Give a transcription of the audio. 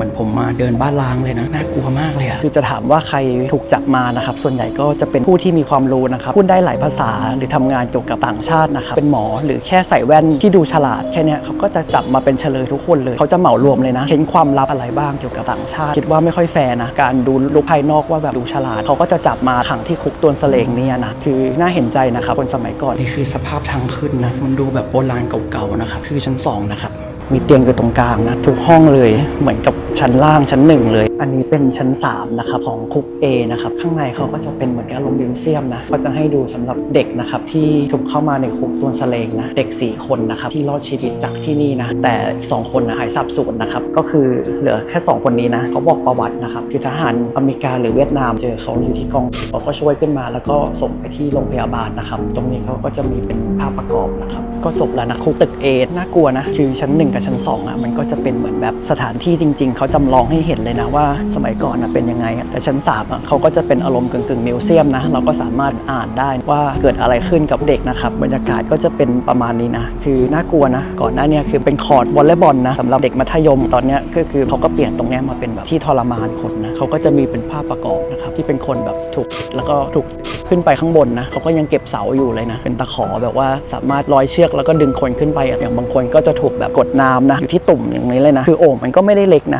เหมือนผมมาเดินบ้านล้างเลยนะน่ากลัวมากเลยอะคือจะถามว่าใครถูกจับมานะครับส่วนใหญ่ก็จะเป็นผู้ที่มีความรู้นะครับพูดได้หลายภาษาหรือทำงานเกี่ยวกับต่างชาตินะครับเป็นหมอหรือแค่ใส่แว่นที่ดูฉลาดแค่เนี้ยเขาก็จะจับมาเป็นเฉลยทุกคนเลยเขาจะเหมารวมเลยนะเค้นความลับอะไรบ้างเกี่ยวกับต่างชาติ คิดว่าไม่ค่อยแฟร์นะการดูลุกภายนอกว่าแบบดูฉลาดเขาก็จะจับมาขังที่คุกตัวนเสลงเนี่ยนะคือน่าเห็นใจนะครับคนสมัยก่อนนี่คือสภาพทางขึ้นนะมันดูแบบโบราณเก่าๆนะครับคือชั้นสองนะครับ มีเตียงอยู่ตรงกลางนะทุกห้องเลยเหมือนกับชั้นล่างชั้นหนึ่งเลย อันนี้เป็นชั้น3นะครับของคุก A นะครับข้างในเขาก็จะเป็นเหมือนกับอารมณ์มิวเซียมนะก็จะให้ดูสำหรับเด็กนะครับที่ถูกเข้ามาในคุกตัวสเลงนะเด็ก 4 คนนะครับที่รอดชีวิตจากที่นี่นะแต่อีกสองคนนะหายสาบสูญนะครับก็คือเหลือแค่ 2 คนนี้นะเขาบอกประวัตินะครับคือทหารอเมริกาหรือเวียดนามเจอเขาอยู่ที่กองเขาก็ช่วยขึ้นมา แล้วก็ส่งไปที่โรงพยาบาลนะครับตรงนี้เขาก็จะมีเป็นภาพประกอบนะครับก็จบแล้วนะคุกตึก A น่ากลัวนะคือชั้น1กับชั้น2อะมันก็จะเป็นเหมือนแบบสถานที่จริง ๆ เขาจำลองให้เห็นเลยนะว่าสมัยก่อนนะเป็นยังไง แต่ชั้น3อะเขาก็จะเป็นอารมณ์กึ่งๆมิวเซียมนะเราก็สามารถอ่านได้ว่าเกิดอะไรขึ้นกับเด็กนะครับบรรยากาศก็จะเป็นประมาณนี้นะ คือน่ากลัวนะก่อนหน้าเนี้คือเป็นคอร์ดวอลเลย์บอลนะสำหรับเด็กมัธยมตอนเนี้ยก็คือเขาก็เปลี่ยนตรงเนี้ยมาเป็นแบบที่ทรมานคนนะเขาก็จะมีเป็นภาพประกอบนะครับที่เป็นคนแบบถูกแล้วก็ถูก ขึ้นไปข้างบนนะเขาก็ยังเก็บเสาอยู่เลยนะ เป็นตะขอแบบว่าสามารถร้อยเชือกแล้วก็ดึงคนขึ้นไปอะอย่างบางคนก็จะถูกแบบกดน้ำนะอยู่ที่ตุ่มอย่างนี้เลยนะ คือโอ่งมันก็ไม่ได้เล็กนะ